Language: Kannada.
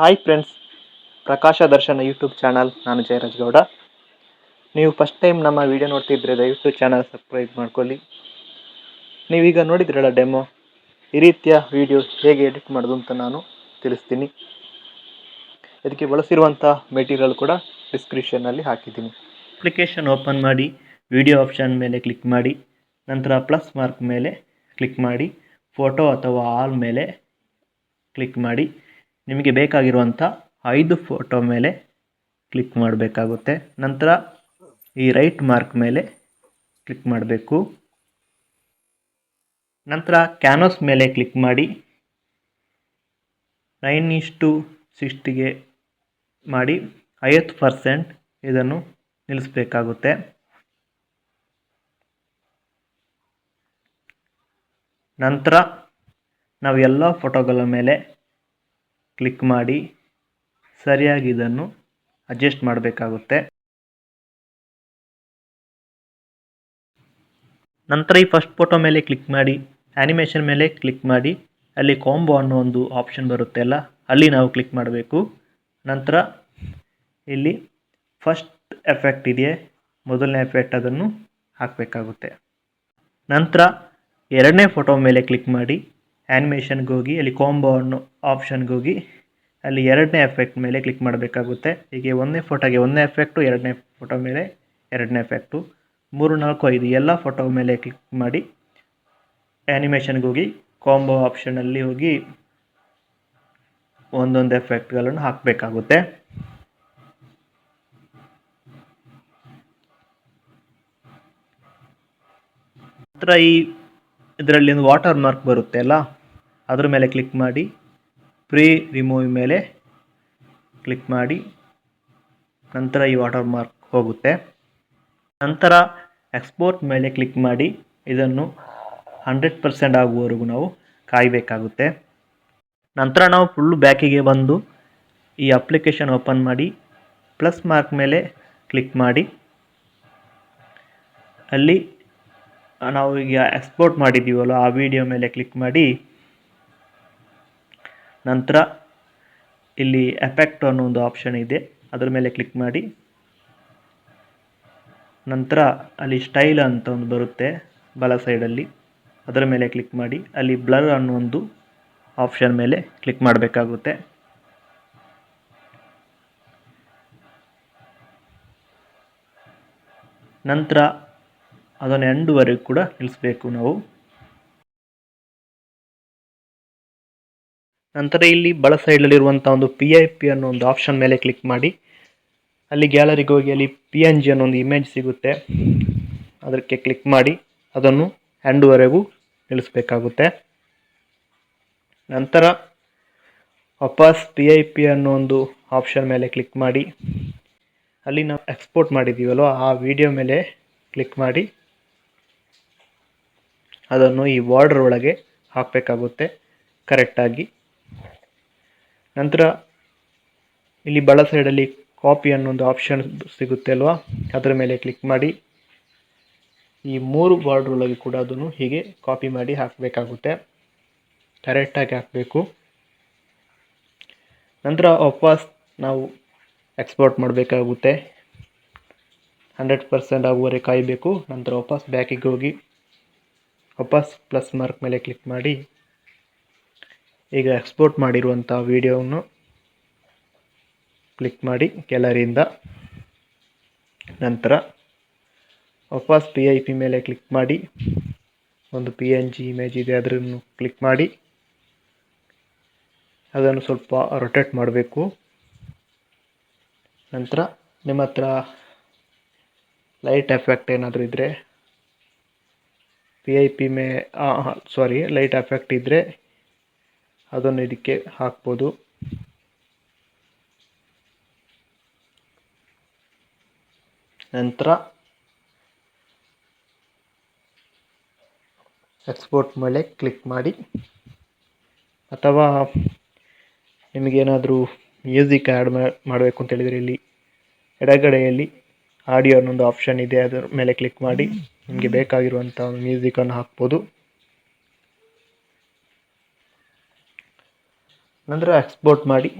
ಹಾಯ್ ಫ್ರೆಂಡ್ಸ್ ಪ್ರಕಾಶ ದರ್ಶನ ಯೂಟ್ಯೂಬ್ ಚಾನಲ್ ನಾನು ಜಯರಾಜ್ ಗೌಡ ನೀವು ಫಸ್ಟ್ ಟೈಮ್ ನಮ್ಮ ವಿಡಿಯೋ ನೋಡ್ತಿದ್ರೆ ದಯವಿಟ್ಟು ಚಾನಲ್ ಸಬ್ಸ್ಕ್ರೈಬ್ ಮಾಡ್ಕೊಳ್ಳಿ. ನೀವೀಗ ನೋಡಿದ್ರಲ್ಲ ಡೆಮೋ ಈ ರೀತಿಯ ವಿಡಿಯೋ ಹೇಗೆ ಎಡಿಟ್ ಮಾಡೋದು ಅಂತ ನಾನು ತಿಳಿಸ್ತೀನಿ. ಇದಕ್ಕೆ ಬಳಸಿರುವಂಥ ಮೆಟೀರಿಯಲ್ ಕೂಡ ಡಿಸ್ಕ್ರಿಪ್ಷನ್ನಲ್ಲಿ ಹಾಕಿದ್ದೀನಿ. ಅಪ್ಲಿಕೇಶನ್ ಓಪನ್ ಮಾಡಿ ವಿಡಿಯೋ ಆಪ್ಷನ್ ಮೇಲೆ ಕ್ಲಿಕ್ ಮಾಡಿ, ನಂತರ ಪ್ಲಸ್ ಮಾರ್ಕ್ ಮೇಲೆ ಕ್ಲಿಕ್ ಮಾಡಿ ಫೋಟೋ ಅಥವಾ ಆಲ್ ಮೇಲೆ ಕ್ಲಿಕ್ ಮಾಡಿ. ನಿಮಗೆ ಬೇಕಾಗಿರುವಂಥ ಐದು ಫೋಟೋ ಮೇಲೆ ಕ್ಲಿಕ್ ಮಾಡಬೇಕಾಗುತ್ತೆ. ನಂತರ ಈ ರೈಟ್ ಮಾರ್ಕ್ ಮೇಲೆ ಕ್ಲಿಕ್ ಮಾಡಬೇಕು. ನಂತರ ಕ್ಯಾನೋಸ್ ಮೇಲೆ ಕ್ಲಿಕ್ ಮಾಡಿ. ನೈನ್ ಇಷ್ಟು ಸಿಕ್ಸ್ಟಿಗೆ ಮಾಡಿ. ಐವತ್ತು ಪರ್ಸೆಂಟ್ ಇದನ್ನು ನಿಲ್ಲಿಸಬೇಕಾಗುತ್ತೆ. ನಂತರ ನಾವು ಎಲ್ಲ ಫೋಟೋಗಳ ಮೇಲೆ ಕ್ಲಿಕ್ ಮಾಡಿ ಸರಿಯಾಗಿ ಇದನ್ನು ಅಡ್ಜಸ್ಟ್ ಮಾಡಬೇಕಾಗುತ್ತೆ. ನಂತರ ಈ ಫಸ್ಟ್ ಫೋಟೋ ಮೇಲೆ ಕ್ಲಿಕ್ ಮಾಡಿ ಆ್ಯನಿಮೇಷನ್ ಮೇಲೆ ಕ್ಲಿಕ್ ಮಾಡಿ, ಅಲ್ಲಿ ಕಾಂಬೋ ಅನ್ನೋ ಒಂದು ಆಪ್ಷನ್ ಬರುತ್ತೆ ಅಲ್ಲ, ಅಲ್ಲಿ ನಾವು ಕ್ಲಿಕ್ ಮಾಡಬೇಕು. ನಂತರ ಇಲ್ಲಿ ಫಸ್ಟ್ ಎಫೆಕ್ಟ್ ಇದೆಯೇ, ಮೊದಲನೇ ಎಫೆಕ್ಟ್ ಅದನ್ನು ಹಾಕಬೇಕಾಗುತ್ತೆ. ನಂತರ ಎರಡನೇ ಫೋಟೋ ಮೇಲೆ ಕ್ಲಿಕ್ ಮಾಡಿ ಆ್ಯನಿಮೇಷನ್ಗೆ ಹೋಗಿ, ಅಲ್ಲಿ ಕಾಂಬೋ ಅನ್ನೋ ಆಪ್ಷನ್ಗೆ ಹೋಗಿ, ಅಲ್ಲಿ ಎರಡನೇ ಎಫೆಕ್ಟ್ ಮೇಲೆ ಕ್ಲಿಕ್ ಮಾಡಬೇಕಾಗುತ್ತೆ. ಹೀಗೆ ಒಂದನೇ ಫೋಟೋಗೆ ಒಂದನೇ ಎಫೆಕ್ಟು ಎರಡನೇ ಫೋಟೋ ಮೇಲೆ ಎರಡನೇ ಎಫೆಕ್ಟು ಮೂರು, ನಾಲ್ಕು, ಐದು ಎಲ್ಲ ಫೋಟೋ ಮೇಲೆ ಕ್ಲಿಕ್ ಮಾಡಿ ಆ್ಯನಿಮೇಷನ್ಗೆ ಹೋಗಿ ಕಾಂಬೋ ಆಪ್ಷನಲ್ಲಿ ಹೋಗಿ ಒಂದೊಂದು ಎಫೆಕ್ಟ್ಗಳನ್ನು ಹಾಕಬೇಕಾಗುತ್ತೆ. ನಂತರ ಈ ಇದರಲ್ಲಿ ಒಂದು ವಾಟರ್ ಮಾರ್ಕ್ ಬರುತ್ತೆ ಅಲ್ಲ? ಅದ್ರ ಮೇಲೆ ಕ್ಲಿಕ್ ಮಾಡಿ ಪ್ರೀ ರಿಮೂವ್ ಮೇಲೆ ಕ್ಲಿಕ್ ಮಾಡಿ, ನಂತರ ಈ ವಾಟರ್ ಮಾರ್ಕ್ ಹೋಗುತ್ತೆ. ನಂತರ ಎಕ್ಸ್ಪೋರ್ಟ್ ಮೇಲೆ ಕ್ಲಿಕ್ ಮಾಡಿ, ಇದನ್ನು ಹಂಡ್ರೆಡ್ ಪರ್ಸೆಂಟ್ ಆಗುವವರೆಗೂ ನಾವು ಕಾಯಬೇಕಾಗುತ್ತೆ. ನಂತರ ನಾವು ಫುಲ್ಲು ಬ್ಯಾಕಿಗೆ ಬಂದು ಈ ಅಪ್ಲಿಕೇಶನ್ ಓಪನ್ ಮಾಡಿ ಪ್ಲಸ್ ಮಾರ್ಕ್ ಮೇಲೆ ಕ್ಲಿಕ್ ಮಾಡಿ. ಅಲ್ಲಿ ನಾವು ಈಗ ಎಕ್ಸ್ಪೋರ್ಟ್ ಮಾಡಿದ್ದೀವಲ್ಲ, ಆ ವಿಡಿಯೋ ಮೇಲೆ ಕ್ಲಿಕ್ ಮಾಡಿ ನಂತರ ಇಲ್ಲಿ ಎಫೆಕ್ಟ್ ಅನ್ನೋ ಒಂದು ಆಪ್ಷನ್ ಇದೆ. ಅದರ ಮೇಲೆ ಕ್ಲಿಕ್ ಮಾಡಿ. ನಂತರ ಅಲ್ಲಿ ಸ್ಟೈಲ್ ಅಂತ ಒಂದು ಬರುತ್ತೆ ಬಲ ಸೈಡಲ್ಲಿ ಅದರ ಮೇಲೆ ಕ್ಲಿಕ್ ಮಾಡಿ. ಅಲ್ಲಿ ಬ್ಲರ್ ಅನ್ನೋ ಒಂದು ಆಪ್ಷನ್ ಮೇಲೆ ಕ್ಲಿಕ್ ಮಾಡಬೇಕಾಗುತ್ತೆ. ನಂತರ ಅದನ್ನು ಎಂಡುವರೆಗೂ ಕೂಡ ನಿಲ್ಲಿಸಬೇಕು ನಾವು. ನಂತರ ಇಲ್ಲಿ ಬಲ ಸೈಡಲ್ಲಿರುವಂಥ ಒಂದು ಪಿ ಐ ಪಿ ಅನ್ನೋ ಒಂದು ಆಪ್ಷನ್ ಮೇಲೆ ಕ್ಲಿಕ್ ಮಾಡಿ. ಅಲ್ಲಿ ಗ್ಯಾಲರಿಗೆ ಹೋಗಿ ಅಲ್ಲಿ ಪಿ ಎನ್ ಜಿ ಅನ್ನೋ ಒಂದು ಇಮೇಜ್ ಸಿಗುತ್ತೆ. ಅದಕ್ಕೆ ಕ್ಲಿಕ್ ಮಾಡಿ. ಅದನ್ನು ಹ್ಯಾಂಡ್ವರೆಗೂ ನಿಲ್ಲಿಸಬೇಕಾಗುತ್ತೆ. ನಂತರ ವಾಪಸ್ ಪಿ ಐ ಪಿ ಅನ್ನೋ ಒಂದು ಆಪ್ಷನ್ ಮೇಲೆ ಕ್ಲಿಕ್ ಮಾಡಿ. ಅಲ್ಲಿ ನಾವು ಎಕ್ಸ್ಪೋರ್ಟ್ ಮಾಡಿದ್ದೀವಲ್ವ ಆ ವಿಡಿಯೋ ಮೇಲೆ ಕ್ಲಿಕ್ ಮಾಡಿ. ಅದನ್ನು ಈ ಬಾರ್ಡರ್ ಒಳಗೆ ಹಾಕಬೇಕಾಗುತ್ತೆ. ಕರೆಕ್ಟಾಗಿ ನಂತರ ಇಲ್ಲಿ ಬಲ ಸೈಡಲ್ಲಿ ಕಾಪಿ ಅನ್ನೊಂದು ಆಪ್ಷನ್ ಸಿಗುತ್ತೆ ಅಲ್ವಾ? ಅದರ ಮೇಲೆ ಕ್ಲಿಕ್ ಮಾಡಿ. ಈ ಮೂರು ಬಾರ್ಡ್ರ್ ಒಳಗೆ ಕೂಡ ಅದನ್ನು ಹೀಗೆ ಕಾಪಿ ಮಾಡಿ ಹಾಕಬೇಕಾಗುತ್ತೆ. ಕರೆಕ್ಟಾಗಿ ಹಾಕಬೇಕು. ನಂತರ ವಾಪಸ್ ನಾವು ಎಕ್ಸ್ಪೋರ್ಟ್ ಮಾಡಬೇಕಾಗುತ್ತೆ. ಹಂಡ್ರೆಡ್ ಪರ್ಸೆಂಟ್ ಆಗುವವರೆಗೆ ಕಾಯಬೇಕು. ನಂತರ ವಾಪಸ್ ಬ್ಯಾಕಿಗೆ ಹೋಗಿ ವಾಪಸ್ ಪ್ಲಸ್ ಮಾರ್ಕ್ ಮೇಲೆ ಕ್ಲಿಕ್ ಮಾಡಿ. ಈಗ ಎಕ್ಸ್ಪೋರ್ಟ್ ಮಾಡಿರುವಂಥ ವಿಡಿಯೋವನ್ನು ಕ್ಲಿಕ್ ಮಾಡಿ ಗ್ಯಾಲರಿಯಿಂದ ನಂತರ ವಾಪಸ್ ಪಿ ಐ ಪಿ ಮೇಲೆ ಕ್ಲಿಕ್ ಮಾಡಿ. ಒಂದು ಪಿ ಎನ್ ಜಿ ಇಮೇಜ್ ಇದೆ, ಅದರನ್ನು ಕ್ಲಿಕ್ ಮಾಡಿ. ಅದನ್ನು ಸ್ವಲ್ಪ ರೊಟೇಟ್ ಮಾಡಬೇಕು. ನಂತರ ನಿಮ್ಮ ಹತ್ರ ಲೈಟ್ ಎಫೆಕ್ಟ್ ಏನಾದರೂ ಇದ್ದರೆ ಪಿ ಐ ಪಿ ಮೇ ಸಾರಿ ಲೈಟ್ ಎಫೆಕ್ಟ್ ಇದ್ದರೆ ಅದನ್ನು ಇದಕ್ಕೆ ಹಾಕ್ಬೋದು. ನಂತರ ಎಕ್ಸ್ಪೋರ್ಟ್ ಮೇಲೆ ಕ್ಲಿಕ್ ಮಾಡಿ. ಅಥವಾ ನಿಮಗೇನಾದರೂ ಮ್ಯೂಸಿಕ್ ಆ್ಯಡ್ ಮಾಡಬೇಕು ಅಂತ ಹೇಳಿದರೆ ಇಲ್ಲಿ ಎಡಗಡೆಯಲ್ಲಿ ಆಡಿಯೋ ಅನ್ನೊಂದು ಆಪ್ಷನ್ ಇದೆ, ಅದರ ಮೇಲೆ ಕ್ಲಿಕ್ ಮಾಡಿ. ನಿಮಗೆ ಬೇಕಾಗಿರುವಂಥ ಮ್ಯೂಸಿಕನ್ನು ಹಾಕ್ಬೋದು. ನಂತರ ಎಕ್ಸ್ಪೋರ್ಟ್ ಮಾಡಿ.